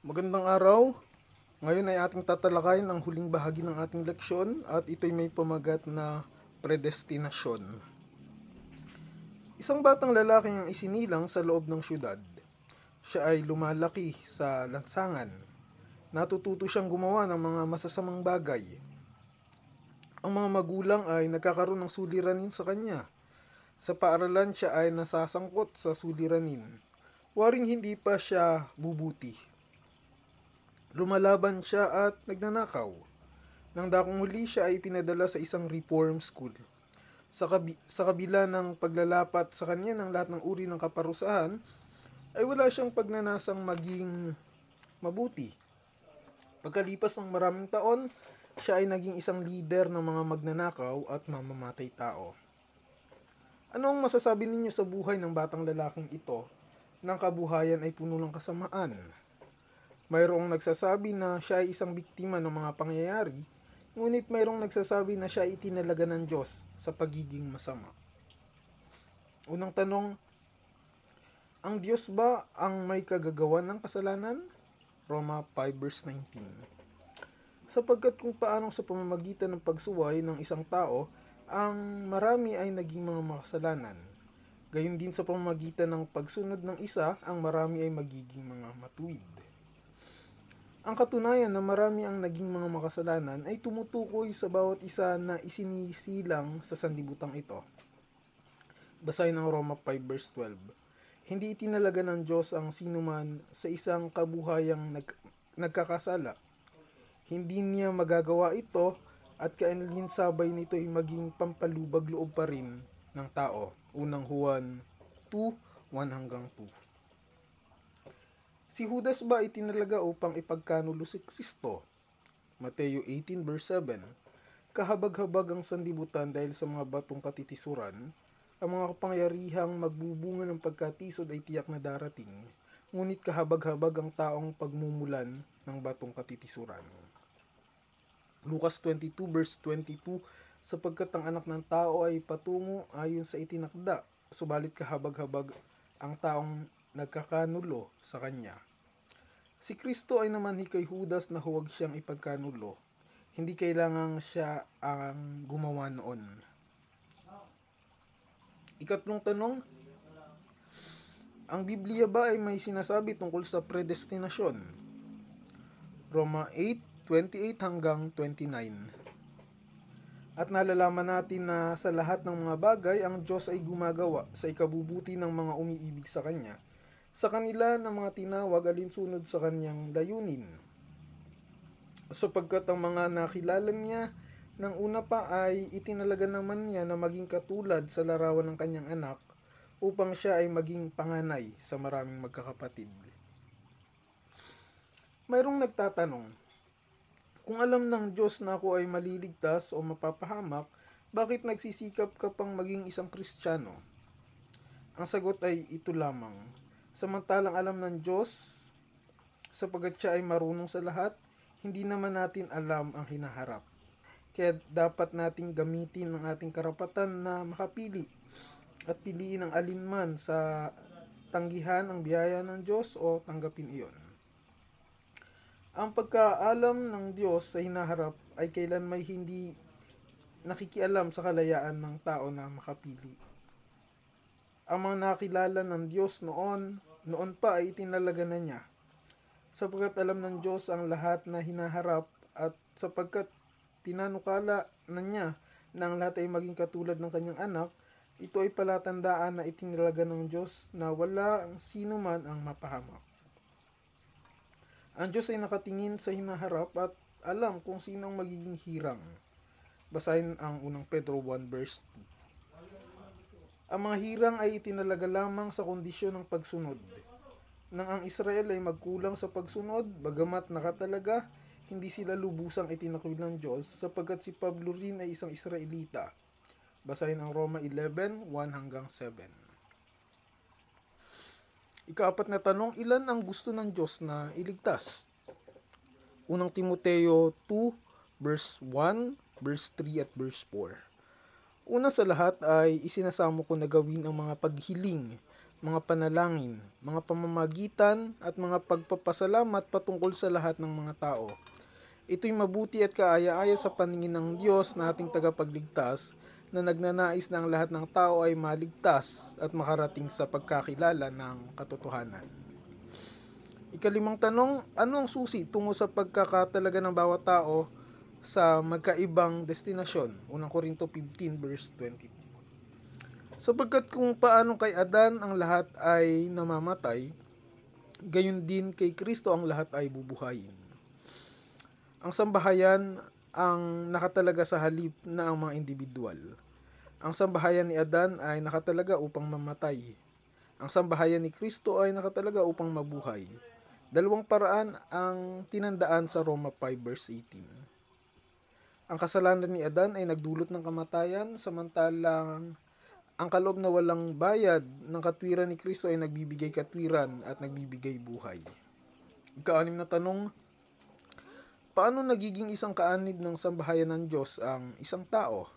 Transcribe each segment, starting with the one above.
Magandang araw. Ngayon ay ating tatalakayin ang huling bahagi ng ating leksyon at ito'y may pamagat na predestinasyon. Isang batang lalaki ang isinilang sa loob ng syudad. Siya ay lumalaki sa lansangan. Natututo siyang gumawa ng mga masasamang bagay. Ang mga magulang ay nagkakaroon ng suliranin sa kanya. Sa paaralan siya ay nasasangkot sa suliranin. Waring hindi pa siya bubuti. Lumalaban siya at nagnanakaw. Nang dakong huli siya ay pinadala sa isang reform school. Sa, kabi- sa kabila ng paglalapat sa kanya ng lahat ng uri ng kaparusahan, ay wala siyang pagnanasang maging mabuti. Pagkalipas ng maraming taon, siya ay naging isang leader ng mga magnanakaw at mamamatay tao. Ano ang masasabi ninyo sa buhay ng batang lalaking ito nang kabuhayan ay puno ng kasamaan? Mayroong nagsasabi na siya ay isang biktima ng mga pangyayari, ngunit mayroong nagsasabi na siya ay itinalaga ng Diyos sa pagiging masama. Unang tanong, ang Diyos ba ang may kagagawan ng kasalanan? Roma 5 verse 19 Sapagkat kung paanong sa pamamagitan ng pagsuway ng isang tao, ang marami ay naging mga makasalanan. Gayon din sa pamamagitan ng pagsunod ng isa, ang marami ay magiging mga matuwid. Ang katunayan na marami ang naging mga makasalanan ay tumutukoy sa bawat isa na isinisilang sa sanlibutan ito. Basahin ang Roma 5 verse 12. Hindi itinalaga ng Diyos ang sinuman sa isang kabuhayang nag, nagkakasala. Hindi niya magagawa ito at kaalinsabay nito ay maging pampalubag loob pa rin ng tao. Unang Juan 2, 1 hanggang 2. Si Judas ba itinalaga upang ipagkanulo si Kristo? Mateo 18 verse 7 Kahabag-habag ang sandibutan dahil sa mga batong katitisuran, ang mga kapangyarihang magbubunga ng pagkatisod ay tiyak na darating, ngunit kahabag-habag ang taong pagmumulan ng batong katitisuran. Lucas 22 verse 22 sapagkat ang anak ng tao ay patungo ayon sa itinakda, subalit kahabag-habag ang taong nagkakanulo sa kanya. Si Kristo ay naman kay Judas na huwag siyang ipagkanulo. Hindi kailangang siya ang gumawa noon. Ikatlong tanong, ang Biblia ba ay may sinasabi tungkol sa predestinasyon? Roma 8:28 hanggang 29. At nalalaman natin na sa lahat ng mga bagay, ang Diyos ay gumagawa sa ikabubuti ng mga umiibig sa Kanya. Sa kanila ng mga tinawag alinsunod sa Kanyang layunin. Sapagkat ang mga nakilala niya ng una pa ay itinalaga naman niya na maging katulad sa larawan ng kanyang anak upang siya ay maging panganay sa maraming magkakapatid. Mayroong nagtatanong, kung alam ng Diyos na ako ay maliligtas o mapapahamak, bakit nagsisikap ka pang maging isang Kristiyano? Ang sagot ay ito lamang. Samantalang alam ng Diyos, sapagat siya ay marunong sa lahat, hindi naman natin alam ang hinaharap. Kaya dapat nating gamitin ang ating karapatan na makapili at piliin ang alinman sa tanggihan ang biyaya ng Diyos o tanggapin iyon. Ang pagkaalam ng Diyos sa hinaharap ay kailan may hindi nakikialam sa kalayaan ng tao na makapili. Ang mga nakilala ng Diyos noon, noon pa ay itinalaga na niya. Sapagkat alam ng Diyos ang lahat na hinaharap at sapagkat pinanukala na niya na ang lahat ay maging katulad ng kanyang anak, ito ay palatandaan na itinalaga ng Diyos na wala ang sino man ang mapahamak. Ang Diyos ay nakatingin sa hinaharap at alam kung sino ang magiging hirang. Basahin ang unang Pedro 1 verse 2. Ang mga hirang ay itinalaga lamang sa kondisyon ng pagsunod. Nang ang Israel ay magkulang sa pagsunod, bagamat nakatalaga, hindi sila lubusang itinakwil ng Diyos sapagkat si Pablo rin ay isang Israelita. Basahin ang Roma 11, 1 hanggang 7. Ikaapat na tanong, ilan ang gusto ng Diyos na iligtas? Unang Timoteo 2, verse 1, verse 3 at verse 4. Una sa lahat ay isinasamo ko na gawin ang mga paghiling mga panalangin, mga pamamagitan at mga pagpapasalamat patungkol sa lahat ng mga tao. Ito'y mabuti at kaaya-aya sa paningin ng Diyos na ating tagapagligtas na nagnanais na ang lahat ng tao ay maligtas at makarating sa pagkakilala ng katotohanan. Ikalimang tanong, ano ang susi tungo sa pagkakatalaga ng bawat tao sa magkaibang destinasyon? Unang Korinto 15 verse 22. Sapagkat kung paano kay Adan ang lahat ay namamatay, gayon din kay Kristo ang lahat ay bubuhayin. Ang sambahayan ang nakatalaga sa halip na ang mga individual. Ang sambahayan ni Adan ay nakatalaga upang mamatay. Ang sambahayan ni Kristo ay nakatalaga upang mabuhay. Dalawang paraan ang tinandaan sa Roma 5 verse 18. Ang kasalanan ni Adan ay nagdulot ng kamatayan samantalang ang kaloob na walang bayad ng katwiran ni Kristo ay nagbibigay katwiran at nagbibigay buhay. Ikaanim na tanong, paano nagiging isang kaanib ng sambahayan ng Diyos ang isang tao?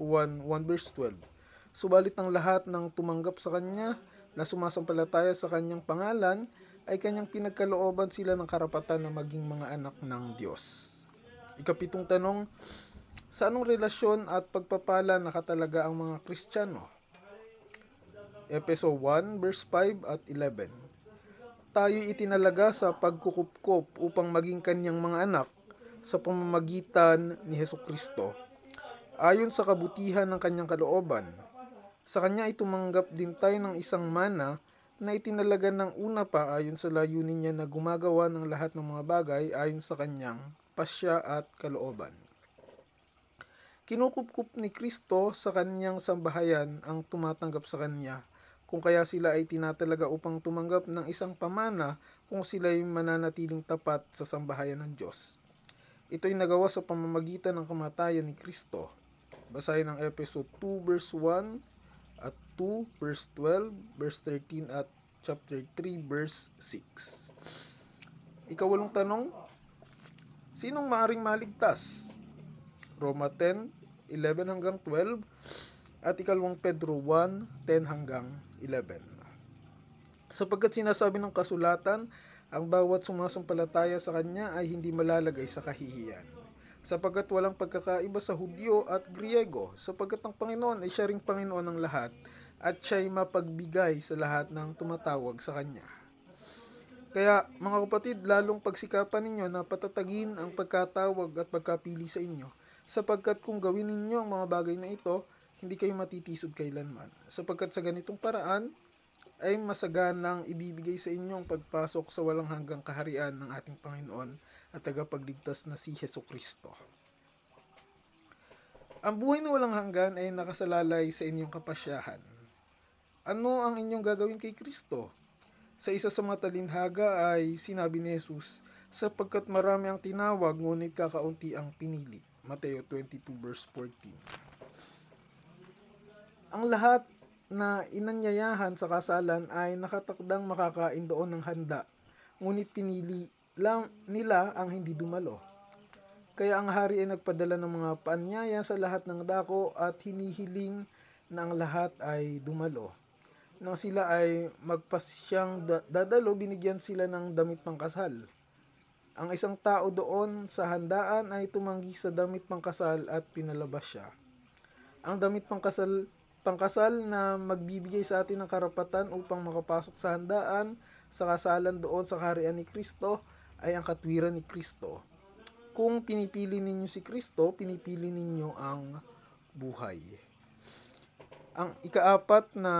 1, 1 verse 12. Subalit ang lahat ng tumanggap sa Kanya na sumasampalataya sa Kanyang pangalan ay Kanyang pinagkalooban sila ng karapatan na maging mga anak ng Diyos. Ikapitong tanong, sa anong relasyon at pagpapala nakatalaga ang mga Kristiyano? Epeso 1 verse 5 at 11. Tayo itinalaga sa pagkukupkop upang maging kanyang mga anak sa pamamagitan ni Heso Kristo ayon sa kabutihan ng kanyang kalooban. Sa kanya ay tumanggap din tayo ng isang mana na itinalaga ng una pa ayon sa layunin niya na gumagawa ng lahat ng mga bagay ayon sa kanyang pasya at kalooban. Kinukupkup ni Kristo sa kanyang sambahayan ang tumatanggap sa kanya, kung kaya sila ay tinatalaga upang tumanggap ng isang pamana kung sila ay mananatiling tapat sa sambahayan ng Diyos. Ito'y nagawa sa pamamagitan ng kamatayan ni Kristo. Basahin ang Episode 2 verse 1 at 2 verse 12, verse 13 at chapter 3 verse 6. Ikawalong tanong, sinong maaring maligtas? Roma 10, 11 hanggang 12 at ikalawang Pedro 1, 10 hanggang 11. Sapagkat sinasabi ng kasulatan, ang bawat sumasampalataya sa kanya ay hindi malalagay sa kahihiyan. Sapagkat walang pagkakaiba sa Hudyo at Griego, sapagkat ang Panginoon ay siya ring Panginoon ng lahat, at siya'y mapagbigay sa lahat ng tumatawag sa kanya. Kaya mga kapatid, lalong pagsikapan ninyo na patatagin ang pagkatawag at pagkapili sa inyo, sapagkat kung gawin ninyo ang mga bagay na ito, hindi kayo matitisod kailanman. Sapagkat sa ganitong paraan, ay masaganang ibibigay sa inyo ang pagpasok sa walang hanggang kaharian ng ating Panginoon at tagapagligtas na si Heso Kristo. Ang buhay na walang hanggan ay nakasalalay sa inyong kapasyahan. Ano ang inyong gagawin kay Kristo? Sa isa sa matalinhaga ay sinabi ni Jesus, sapagkat marami ang tinawag ngunit kakaunti ang pinili. Mateo 22 verse 14. Ang lahat na inanyayahan sa kasalan ay nakatakdang makakain doon ng handa, ngunit pinili lang nila ang hindi dumalo. Kaya ang hari ay nagpadala ng mga paanyaya sa lahat ng dako at hinihiling na ang lahat ay dumalo. Nang sila ay magpasyang da- dadalo, binigyan sila ng damit pangkasal. Ang isang tao doon sa handaan ay tumanggi sa damit pangkasal at pinalabas siya. Ang damit pangkasal pangkasal na magbibigay sa atin ng karapatan upang makapasok sa handaan sa kasalan doon sa kaharian ni Kristo ay ang katwiran ni Kristo. Kung pinipili ninyo si Kristo, pinipili ninyo ang buhay. Ang ikaapat na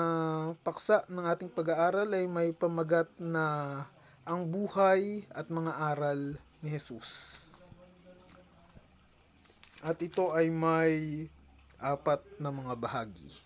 paksa ng ating pag-aaral ay may pamagat na ang buhay at mga aral ni Jesus. At ito ay may apat na mga bahagi.